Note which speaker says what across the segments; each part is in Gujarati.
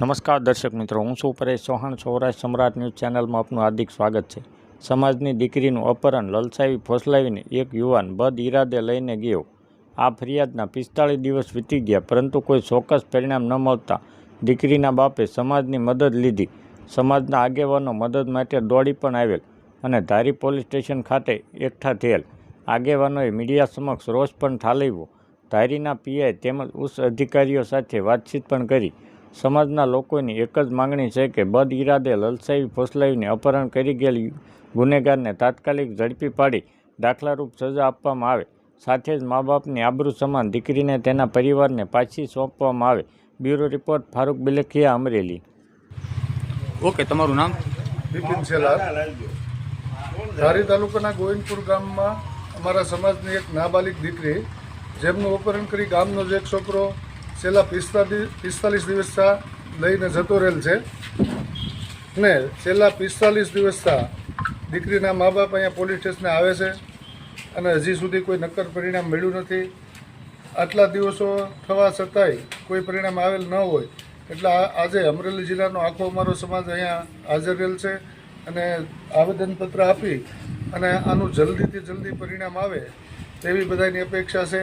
Speaker 1: નમસ્કાર દર્શક મિત્રો, હું છું પરેશ ચૌહાણ. સૌરાષ્ટ્ર સમ્રાટ ન્યૂઝ ચેનલમાં આપનું હાર્દિક સ્વાગત છે. સમાજની દીકરીનું અપહરણ, લલસાવી, ફોસલાવીને એક યુવાન બદ ઇરાદે લઈને ગયો. આ ફરિયાદના પિસ્તાળીસ દિવસ વીતી ગયા, પરંતુ કોઈ ચોક્કસ પરિણામ ન મળતા દીકરીના બાપે સમાજની મદદ લીધી. સમાજના આગેવાનો મદદ માટે દોડી પણ આવેલ અને ધારી પોલીસ સ્ટેશન ખાતે એકઠા થયેલ. આગેવાનોએ મીડિયા સમક્ષ રોષ પણ ઠાલવ્યો. ધારીના પીઆઈ તેમજ ઉચ્ચ અધિકારીઓ સાથે વાતચીત પણ કરી. સમાજના લોકોની એક જ માંગણી છે કે બદ ઇરાદે લલસાઈ ફોસલાવીને અપહરણ કરી ગયેલ ગુનેગારને તાત્કાલિક ઝડપી પાડી દાખલારૂપ સજા આપવામાં આવે. સાથે જ મા બાપની આબરૂ સમાન દીકરીને તેના પરિવારને પાછી સોંપવામાં આવે. Bureau report Farooq Bilkhiya Amreli.
Speaker 2: Okay તમારું નામ?
Speaker 3: બિપિન સેલાર. ધારી તાલુકાના ગોવિંદપુર ગામમાં અમારા સમાજની એક નાબાલિક દીકરી જેમનું અપહરણ કરી ગામનો જ એક છોકરો છેલ્લા પિસ્તાલીસ પિસ્તાલીસ દિવસથી લઈને જતો રહેલ છે. ને છેલ્લા પિસ્તાલીસ દિવસથી દીકરીના મા બાપ અહીંયા પોલીસ સ્ટેશને આવે છે અને હજી સુધી કોઈ નક્કર પરિણામ મળ્યું નથી. આટલા દિવસો થવા છતાંય કોઈ પરિણામ આવેલ ન હોય એટલે આજે અમરેલી જિલ્લાનો આખો અમારો સમાજ અહીંયા હાજર રહેલ છે અને આવેદનપત્ર આપી અને આનું જલ્દીથી જલ્દી પરિણામ આવે તેવી બધાની અપેક્ષા છે.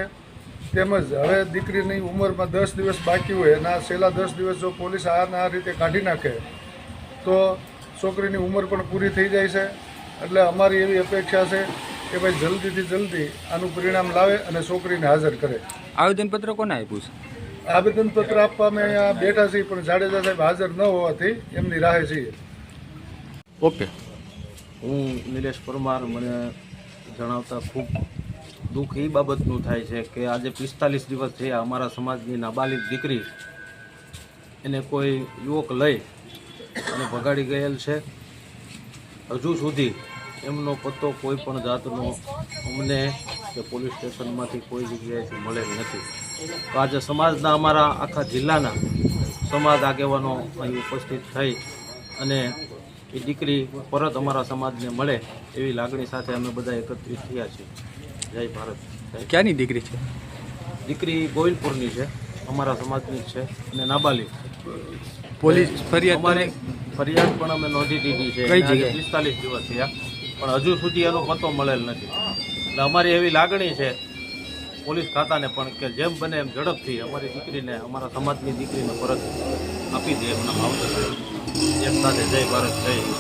Speaker 3: તેમજ હવે દીકરીની ઉંમરમાં દસ દિવસ બાકી હોય એના છેલ્લા દસ દિવસ જો પોલીસ આને આ રીતે કાઢી નાખે તો છોકરીની ઉંમર પણ પૂરી થઈ જાય છે. એટલે અમારી એવી અપેક્ષા છે કે ભાઈ જલ્દીથી જલ્દી આનું પરિણામ લાવે અને છોકરીને હાજર કરે.
Speaker 2: આવેદનપત્ર કોને આપ્યું છે?
Speaker 3: આવેદનપત્ર આપવા અમે અહીંયા બેઠા છીએ પણ જાડેજા સાહેબ હાજર ન હોવાથી એમની રાહે છીએ.
Speaker 2: ઓકે.
Speaker 4: હું નિલેશ પરમાર મને જણાવતા ખૂબ દુઃખ એ બાબતનું થાય છે કે આજે પિસ્તાલીસ દિવસ થયા અમારા સમાજની નાબાલિક દીકરી એને કોઈ યુવક લઈ અને ભગાડી ગયેલ છે. હજુ સુધી એમનો પત્તો કોઈ પણ જાતનો અમને કે પોલીસ સ્ટેશનમાંથી કોઈ જગ્યાએથી મળેલ નથી. તો આજે સમાજના અમારા આખા જિલ્લાના સમાજ આગેવાનો અહીં ઉપસ્થિત થઈ અને એ દીકરી પરત અમારા સમાજને મળે એવી લાગણી સાથે અમે બધા એકત્રિત થયા છીએ. જય ભારત. જય
Speaker 2: ક્યાંની દીકરી છે?
Speaker 4: દીકરી ગોવિંદપુરની છે. અમારા સમાજની છે અને નાબાલિગ.
Speaker 2: પોલીસ ફરિયાદ
Speaker 4: અમારે ફરિયાદ પણ અમે નોંધી દીધી છે.
Speaker 2: કઈ જગ્યાએ?
Speaker 4: પિસ્તાલીસ દિવસ થયા. પણ હજુ સુધી એનો પત્તો મળેલ નથી. એટલે અમારી એવી લાગણી છે પોલીસ ખાતાને પણ કે જેમ બને એમ ઝડપથી અમારી દીકરીને અમારા સમાજની દીકરીને પરત આપી દે એમના માવતર એક સાથે જય ભારત જય.